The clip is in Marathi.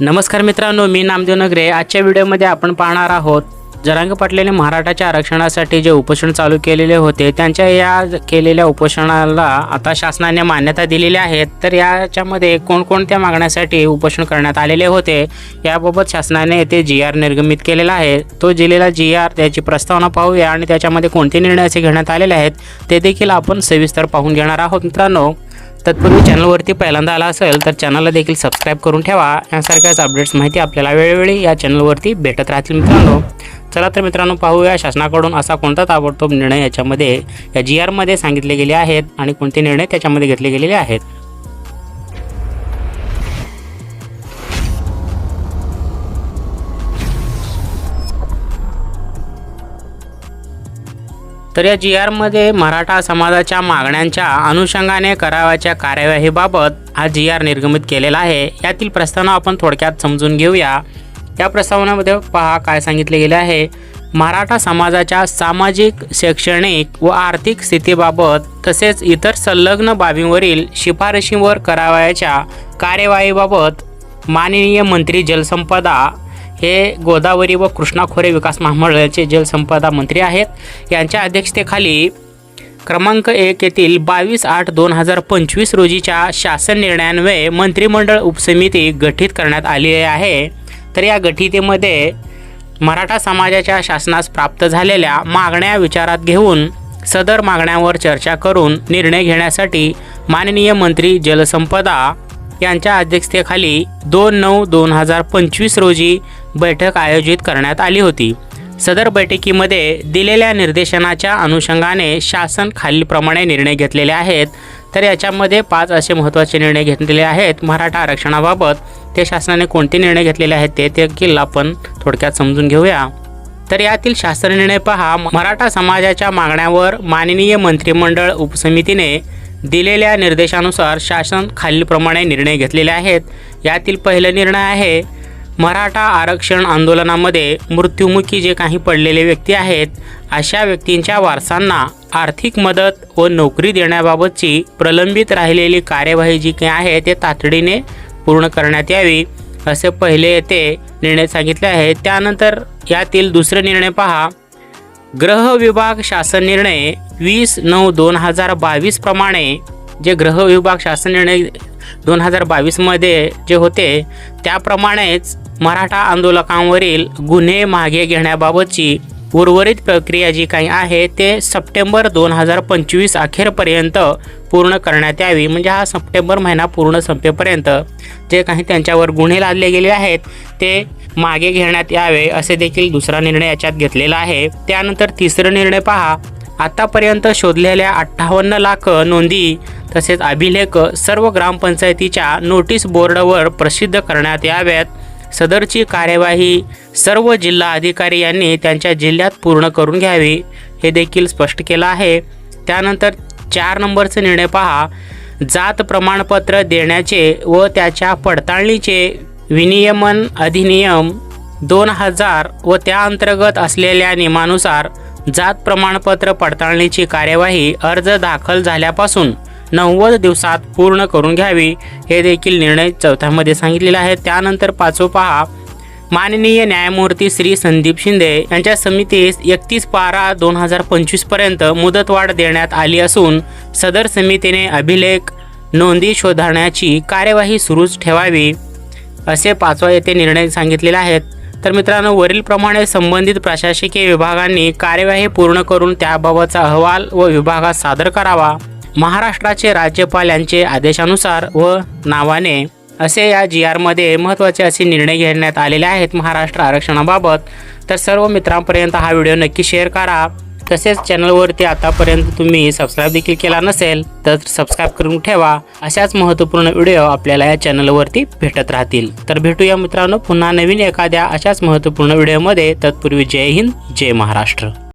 नमस्कार मित्रांनो मी नामदेव नगरे. आजच्या व्हिडिओमध्ये आपण पाहणार आहोत जरांग पाटलेने मराठाच्या आरक्षणासाठी जे उपोषण चालू केलेले होते त्यांच्या या केलेल्या उपोषणाला आता शासनाने मान्यता दिलेली आहे. तर याच्यामध्ये कोणकोणत्या मागण्यासाठी उपोषण करण्यात आलेले होते याबाबत शासनाने येथे जी आर निर्गमित केलेला आहे. तो दिलेला जी आर त्याची प्रस्तावना पाहूया आणि त्याच्यामध्ये कोणते निर्णय असे घेण्यात आलेले आहेत ते देखील आपण सविस्तर पाहून घेणार आहोत मित्रांनो. तत्पूर्वी चॅनलवरती पहिल्यांदा आला असेल तर चॅनलला देखील सबस्क्राईब करून ठेवा. यासारख्याच अपडेट्स माहिती आपल्याला वेळोवेळी या चॅनलवरती भेटत राहतील मित्रांनो. चला तर मित्रांनो पाहूया शासनाकडून असा कोणता ताबडतोब निर्णय याच्यामध्ये या जी आरमध्ये सांगितले गेले आहेत आणि कोणते निर्णय त्याच्यामध्ये घेतले गेलेले आहेत. तर या जी आरमध्ये मराठा समाजाच्या मागण्यांच्या अनुषंगाने करावयाच्या कार्यवाहीबाबत हा जी आर निर्गमित केलेला आहे. यातील प्रस्तावना आपण थोडक्यात समजून घेऊया. या प्रस्तावनामध्ये पहा काय सांगितले गेले आहे. मराठा समाजाच्या सामाजिक शैक्षणिक व आर्थिक स्थितीबाबत तसेच इतर संलग्न बाबींवरील शिफारशींवर करावयाच्या कार्यवाहीबाबत माननीय मंत्री जलसंपदा हे गोदावरी व कृष्णा खोरे विकास महामंडळाचे जलसंपदा मंत्री आहेत. यांच्या अध्यक्षतेखाली क्रमांक एक येथील बावीस आठ दोन हजार पंचवीस रोजीच्या शासन निर्णयान्वये मंत्रिमंडळ उपसमिती गठीत करण्यात आली आहे. तर या गठीतेमध्ये मराठा समाजाच्या शासनास प्राप्त झालेल्या मागण्या विचारात घेऊन सदर मागण्यांवर चर्चा करून निर्णय घेण्यासाठी माननीय मंत्री जलसंपदा यांच्या अध्यक्षतेखाली दोन नऊ दोन हजार पंचवीस रोजी बैठक आयोजित करण्यात आली होती. सदर बैठकीमध्ये दिलेल्या निर्देशनाच्या अनुषंगाने शासन खालीलप्रमाणे निर्णय घेतलेले आहेत. तर याच्यामध्ये पाच असे महत्त्वाचे निर्णय घेतलेले आहेत. मराठा आरक्षणाबाबत ते शासनाने कोणते निर्णय घेतलेले आहेत ते देखील आपण थोडक्यात समजून घेऊया. तर यातील शासन निर्णय पहा. मराठा समाजाच्या मागण्यावर माननीय मंत्रिमंडळ उपसमितीने दिलेल्या निर्देशानुसार शासन खालीलप्रमाणे निर्णय घेतलेले आहेत. यातील पहिला निर्णय आहे मराठा आरक्षण आंदोलनामध्ये मृत्युमुखी जे काही पडलेले व्यक्ती आहेत अशा व्यक्तींच्या वारसांना आर्थिक मदत व नोकरी देण्याबाबतची प्रलंबित राहिलेली कार्यवाही जी काही आहे ते तातडीने पूर्ण करण्यात यावी असे पहिले येथे निर्णय सांगितले आहे त्यानंतर यातील दुसरे निर्णय पहा. ग्रह विभाग शासन निर्णय वीस नऊ दोन हजार बावीस प्रमाणे. जे ग्रह विभाग शासन निर्णय दोन हजार बावीसमध्ये जे होते त्याप्रमाणेच मराठा आंदोलकांवरील गुन्हे मागे घेण्याबाबतची उर्वरित प्रक्रिया जी काही आहे ते सप्टेंबर दोन हजार पंचवीस अखेरपर्यंत पूर्ण करण्यात यावी. म्हणजे हा सप्टेंबर महिना पूर्ण संपेपर्यंत जे काही त्यांच्यावर गुन्हे लादले गेले आहेत ते मागे घेण्यात यावे असे देखील दुसरा निर्णय याच्यात घेतलेला आहे. त्यानंतर तिसरा निर्णय पहा. आतापर्यंत शोधलेल्या अठ्ठावन्न लाख नोंदी तसेच अभिलेख सर्व ग्रामपंचायतीच्या नोटीस बोर्डवर प्रसिद्ध करण्यात याव्यात. सदरची कार्यवाही सर्व जिल्हा अधिकारी यांनी त्यांच्या जिल्ह्यात पूर्ण करून घ्यावी हे देखील स्पष्ट केलं आहे. त्यानंतर चार नंबरचा निर्णय पहा. जात प्रमाणपत्र देण्याचे व त्याच्या पडताळणीचे विनियमन अधिनियम दोन हजार व त्या अंतर्गत असलेल्या नियमानुसार जात प्रमाणपत्र पडताळणीची कार्यवाही अर्ज दाखल झाल्यापासून नव्वद दिवसात पूर्ण करून घ्यावी हे देखील निर्णय चौथ्यामध्ये सांगितलेला आहे त्यानंतर पाचो पहा. माननीय न्यायमूर्ती श्री संदीप शिंदे यांच्या समितीस एकतीस बारा दोन हजार पंचवीसपर्यंत मुदतवाढ देण्यात आली असून सदर समितीने अभिलेख नोंदी शोधण्याची कार्यवाही सुरूच ठेवावी. असे पाचवा येथे निर्णय सांगितलेले आहेत. तर मित्रांनो वरीलप्रमाणे संबंधित प्रशासकीय विभागांनी कार्यवाही पूर्ण करून त्याबाबतचा अहवाल व विभागात सादर करावा. महाराष्ट्राचे राज्यपाल यांचे आदेशानुसार व नावाने असे या जी आरमध्ये महत्त्वाचे असे निर्णय घेण्यात आलेले आहेत महाराष्ट्र आरक्षणाबाबत. तर सर्व मित्रांपर्यंत हा व्हिडिओ नक्की शेअर करा. तसेच चॅनलवरती आतापर्यंत तुम्ही सबस्क्राईब देखील केला नसेल तर सबस्क्राईब करून ठेवा. अशाच महत्त्वपूर्ण व्हिडिओ आपल्याला या चॅनलवरती भेटत राहतील. तर भेटूया मित्रांनो पुन्हा नवीन एखाद्या अशाच महत्त्वपूर्ण व्हिडिओमध्ये तत्पूर्वी जय हिंद जय महाराष्ट्र.